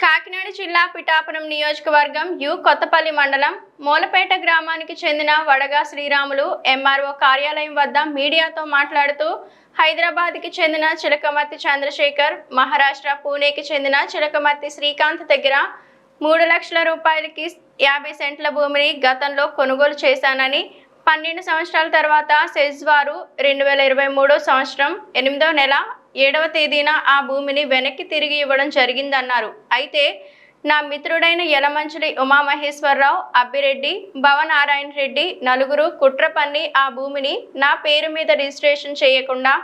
కాకినాడ జిల్లా పిఠాపురం నియోజకవర్గం యు కొత్తపల్లి మండలం మూలపేట గ్రామానికి చెందిన వడగా శ్రీరాములు ఎంఆర్ఓ కార్యాలయం వద్ద మీడియాతో మాట్లాడుతూ హైదరాబాద్కి చెందిన చిలకమర్తి చంద్రశేఖర్ మహారాష్ట్ర పూణేకి చెందిన చిలకమర్తి శ్రీకాంత్ దగ్గర మూడు లక్షల రూపాయలకి యాభై సెంట్ల భూమిని గతంలో కొనుగోలు చేశానని పన్నెండు సంవత్సరాల తర్వాత సెజ్ వారు రెండు వేల ఇరవై మూడో సంవత్సరం ఎనిమిదో నెల ఏడవ తేదీన ఆ భూమిని వెనక్కి తిరిగి ఇవ్వడం జరిగిందన్నారు. అయితే నా మిత్రుడైన యలమంచిలి ఉమామహేశ్వరరావు అబ్బిరెడ్డి భవనారాయణ రెడ్డి నలుగురు కుట్ర పన్ని ఆ భూమిని నా పేరు మీద రిజిస్ట్రేషన్ చేయకుండా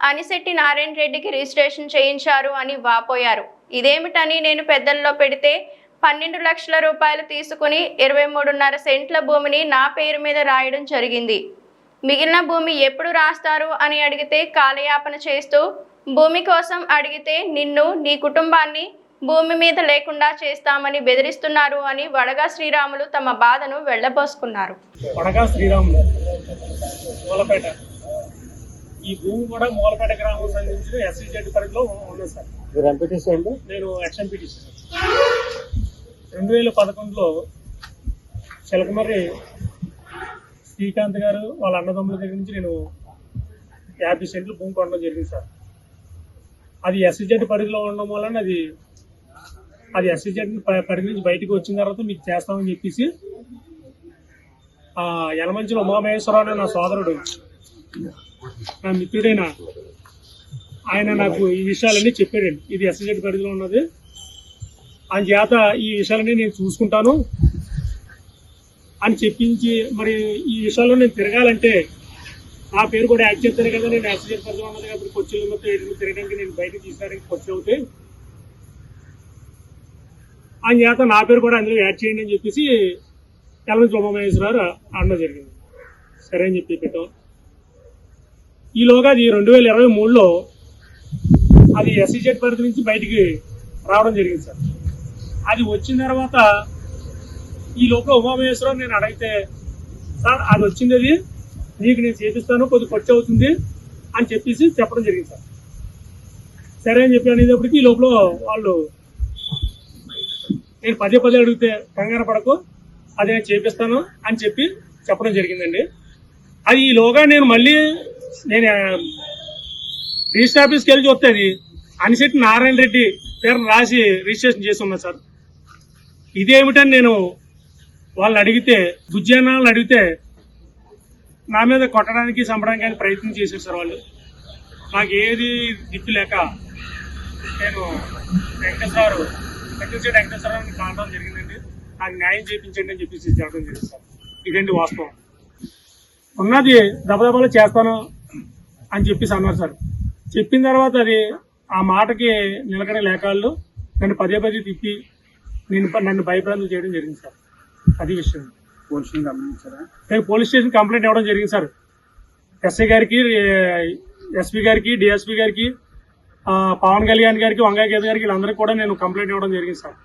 అనిశెట్టి నారాయణ రెడ్డికి రిజిస్ట్రేషన్ చేయించారు అని వాపోయారు. ఇదేమిటని నేను పెద్దల్లో పెడితే పన్నెండు లక్షల రూపాయలు తీసుకుని ఇరవై మూడున్నర సెంట్ల భూమిని నా పేరు మీద రాయడం జరిగింది. మిగిలిన భూమి ఎప్పుడు రాస్తారు అని అడిగితే కాలయాపన చేస్తూ భూమి కోసం అడిగితే నిన్ను నీ కుటుంబాన్ని భూమి మీద లేకుండా చేస్తామని బెదిరిస్తున్నారు అని వడగా శ్రీరాములు తమ బాధను వెళ్ళబోసుకున్నారు. వడగా శ్రీరాములు మూలపేట. ఈ భూమి కూడా మూలపేట గ్రామం సంబంధించిన ఎస్సీ జెడ్ పరిధిలో ఉంది సార్. నేను రెండు వేల పదకొండులో చిలకమర్రి శ్రీకాంత్ గారు వాళ్ళ అన్నదమ్ముల దగ్గర నుంచి నేను యాభై సెంట్లు భూమి కొనడం జరిగింది సార్. అది ఎస్సీజెడ్ పరిధిలో ఉండడం వలన అది అది ఎస్సీజెడ్ పరిధి నుంచి బయటకు వచ్చిన తర్వాత మీకు చేస్తామని చెప్పేసి ఆ యలమంచిలో ఉమామహేశ్వరరావు అనే నా సోదరుడు నా మిత్రుడైన ఆయన నాకు ఈ విషయాలన్నీ చెప్పాడండి. ఇది ఎస్సీజెడ్ పరిధిలో ఉన్నది. అని చేత ఈ విషయాలన్నీ నేను చూసుకుంటాను. అని చెప్పించి మరి ఈ విషయాల్లో నేను తిరగాలంటే నా పేరు కూడా యాడ్ చేస్తారు కదా నేను ఎస్ఎస్జెడ్ పర్సన్ ఉన్నది కాబట్టి కొచ్చిళ్ళు మొత్తం ఏడు తిరగడానికి నేను బయటకు తీసుకోవడానికి ఖర్చు అవుతే. అని చేత నా పేరు కూడా అందులో యాడ్ చేయండి అని చెప్పేసి తెలంగాణ ఉమామహేశ్వరరావు అనడం జరిగింది. సరే అని చెప్పి పెట్టాం. ఈలోగా అది రెండు వేల ఇరవై మూడులో అది ఎస్సీజెడ్ పరిధి నుంచి బయటికి రావడం జరిగింది సార్. అది వచ్చిన తర్వాత ఈ లోపల ఉమామహేశ్వరం నేను అడిగితే సార్ అది వచ్చింది అది? నీకు నేను చేపిస్తాను కొద్ది ఖర్చు అవుతుంది అని చెప్పేసి చెప్పడం జరిగింది సార్. సరే అని చెప్పి అనేటప్పటికి ఈ లోపల వాళ్ళు నేను పదే పదే అడిగితే కంగారు పడకు అది నేను చేపిస్తాను అని చెప్పి చెప్పడం జరిగిందండి. అది ఈలోగా నేను మళ్ళీ నేను రిజిస్టర్ ఆఫీస్కి వెళ్ళి చూస్తే అది అనిశెట్టి నారాయణ రెడ్డి పేరును రాసి రిజిస్ట్రేషన్ చేసి ఉన్నా సార్. ఇదేమిటని నేను వాళ్ళని అడిగితే బుజ్జానాలను అడిగితే నా మీద కొట్టడానికి చంపడానికి అని ప్రయత్నం చేశారు సార్ వాళ్ళు. నాకు ఏది దిక్కు లేక నేను వెంకటేశ్వర వెంకటేశ్వర వెంకటేశ్వరరావుని కావడం జరిగిందండి. నాకు న్యాయం చేయించండి అని చెప్పేసి చెప్పడం జరిగింది సార్. ఇదండి వాస్తవం. ఉన్నది దబదబలు చేస్తాను అని చెప్పేసి అన్నారు సార్. చెప్పిన తర్వాత అది ఆ మాటకి నిలకడ లేకాళ్ళు నన్ను పదే పదే తిప్పి నేను నన్ను భయప్రాంతం చేయడం జరిగింది సార్. అది విషయం. పోలీసులు గమనించారా? పోలీస్ స్టేషన్ కంప్లైంట్ ఇవ్వడం జరిగింది సార్. ఎస్ఐ గారికి ఎస్పీ గారికి డిఎస్పీ గారికి పవన్ కళ్యాణ్ గారికి వంగాయ గీత గారికి వీళ్ళందరికీ కూడా నేను కంప్లైంట్ ఇవ్వడం జరిగింది సార్.